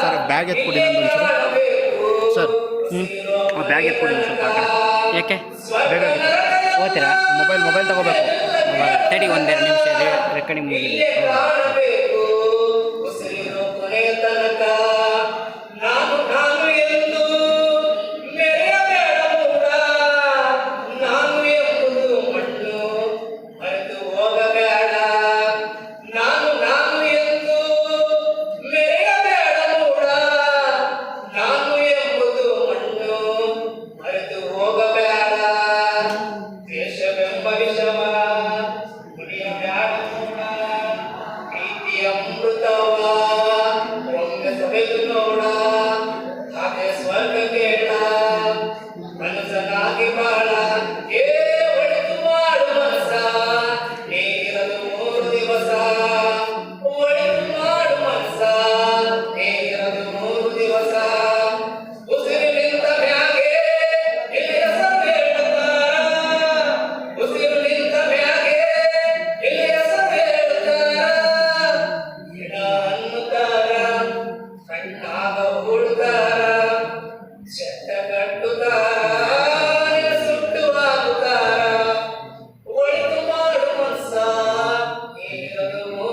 Sir bag ಎತ್ಕೊಡಿ ನಂದು sir ಹ್ಞೂ bag ಎತ್ಕೊಡಿ ಸ್ವಲ್ಪ ಆ ಕಡೆ. ಯಾಕೆ? ಬೇಗ ಓದ್ತೀರಾ? ಮೊಬೈಲ್ ಮೊಬೈಲ್ ತಗೋಬೇಕು. ತಡಿ ಒಂದೆರಡು ನಿಮಿಷ ರೆಕಾರ್ಡಿಂಗ್ ಮುಗಿದಿದೆ ಸ್ವರ್ಗಕ್ಕೆ ಮನಸ್ಸನಾಗಿ ಬಾಳ ಏ